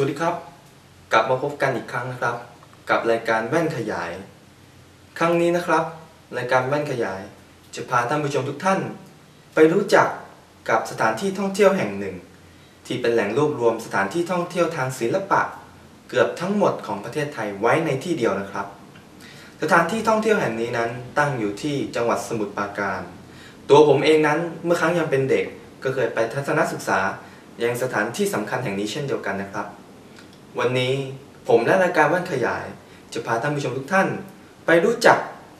วัสดีครับ กลับมาพบกันอีกครั้งนะครับ กับรายการแว่นขยาย ครั้งนี้นะครับ รายการแว่นขยาย จะพาท่านผู้ชมทุกท่าน ไปรู้จักกับสถานที่ท่องเที่ยวแห่งหนึ่ง ที่เป็นแหล่งรวบรวมสถานที่ท่องเที่ยวทางศิลปะ เกือบทั้งหมดของประเทศไทยไว้ในที่เดียวนะครับ สถานที่ท่องเที่ยวแห่งนี้นั้นตั้งอยู่ที่จังหวัดสมุทรปราการ ตัวผมเองนั้นเมื่อครั้งยังเป็นเด็กก็เคยไปทัศนศึกษายังสถานที่สำคัญแห่งนี้เช่นเดียวกันนะครับ วันนี้ผมและรายการว่านขยาย จะพาท่านผู้ชมทุกท่าน ไปรู้จัก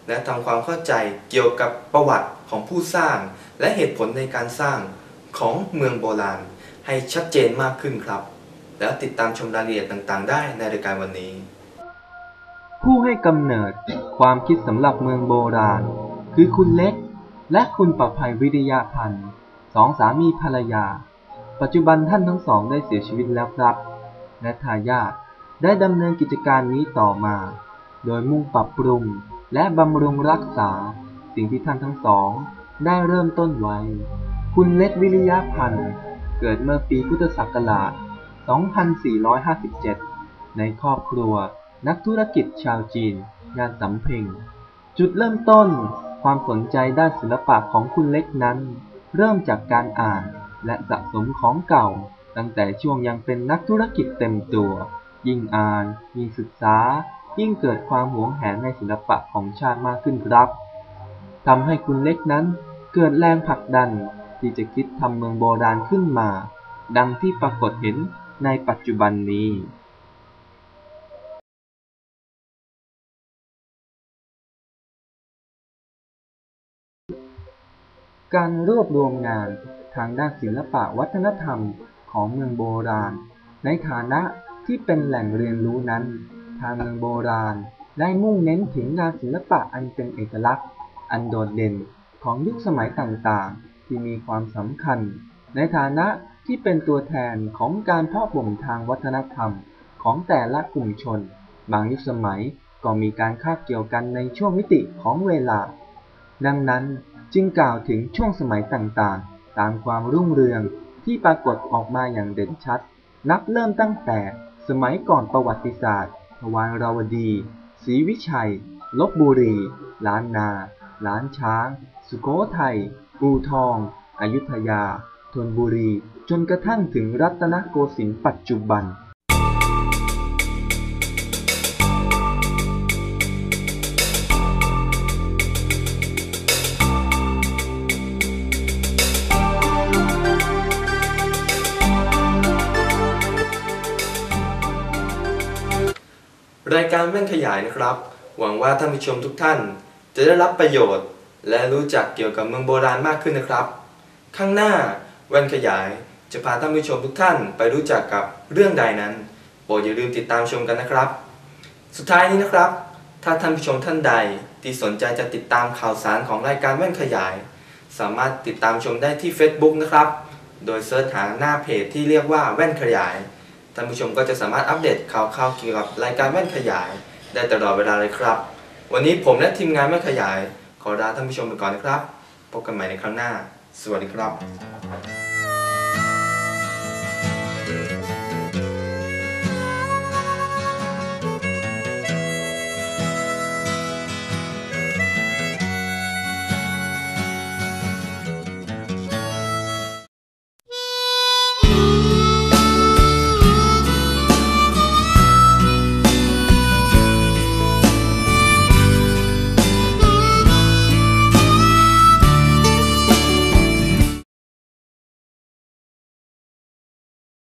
และทำความเข้าใจเกี่ยวกับประวัติของผู้สร้าง และเหตุผลในการสร้างของเมืองโบราณ ให้ชัดเจนมากขึ้นครับ แล้วติดตามชมรายละเอียดต่างๆ ได้ในรายการวันนี้ ผู้ให้กำเนิดความคิดสำหรับเมืองโบราณ คือคุณเล็ก และคุณประภัยวิริยาพันธ์สองสามีภรรยา ปัจจุบันท่านทั้งสองได้เสียชีวิตแล้วครับ และทายาทได้ดำเนินกิจการนี้ต่อมา โดยมุ่งปรับปรุงและบำรุงรักษา สิ่งที่ท่านทั้งสอง ได้เริ่มต้นไว้ คุณเล็กวิริยพันธ์เกิดเมื่อปีพุทธศักราช 2457 ในครอบครัวนักธุรกิจชาวจีนงานสำเพ็ง จุดเริ่มต้นความสนใจด้านศิลปะของคุณเล็กนั้น เริ่มจากการอ่านและสะสมของเก่า ตั้งแต่ช่วงยังเป็นนักธุรกิจเต็มตัว ยิ่งอ่าน ยิ่งศึกษา ยิ่งเกิดความหวงแหนในศิลปะของชาติมากขึ้นครับทำให้คุณเล็กนั้นเกิดแรงผลักดันที่จะคิดทำเมืองโบราณขึ้นมา ดังที่ปรากฏเห็นในปัจจุบันนี้การรวบรวมงานทางด้านศิลปะวัฒนธรรม ของเมืองโบราณ ในฐานะที่เป็นแหล่งเรียนรู้นั้น ทางเมืองโบราณได้มุ่งเน้นถึงงานศิลปะอันเป็นเอกลักษณ์ อันโดดเด่นของยุคสมัยต่างๆ ที่มีความสำคัญ ในฐานะที่เป็นตัวแทนของการเพาะบ่มทางวัฒนธรรมของแต่ละกลุ่มชน บางยุคสมัยก็มีการคาบเกี่ยวกันในช่วงมิติของเวลา ดังนั้นจึงกล่าวถึงช่วงสมัยต่างๆ ตามความรุ่งเรือง ที่ปรากฏออกมาอย่างเด่นชัด นับเริ่มตั้งแต่สมัยก่อนประวัติศาสตร์ทวาราวดีศรีวิชัย ลบบุรี ล้านนา ล้านช้าง สุโขทัยอูทอง อยุธยาธนบุรี จนกระทั่งถึงรัตนโกสินทร์ปัจจุบัน รายการแว่นขยายนะครับ หวังว่าท่านผู้ชมทุกท่าน จะได้รับประโยชน์ และรู้จักเกี่ยวกับเมืองโบราณมากขึ้นนะครับ ข้างหน้าแว่นขยายจะพาท่านผู้ชมทุกท่านไปรู้จักกับเรื่องใดนั้นโปรดอย่าลืมติดตามชมกันนะครับ สุดท้ายนี้นะครับ ถ้าท่านผู้ชมท่านใดที่สนใจจะติดตามข่าวสารของรายการแว่นขยาย สามารถติดตามชมได้ที่ Facebook นะครับ โดยเสิร์ชหาหน้าเพจที่เรียกว่าแว่นขยาย ท่านผู้ชมก็จะสามารถอัปเดตข่าวๆเกี่ยวกับรายการแว่นขยาย ได้ตลอดเวลาเลยครับ วันนี้ผมและทีมงานแว่นขยาย ขอลาท่านผู้ชมไปก่อนนะครับ พบกันใหม่ในครั้งหน้า สวัสดีครับ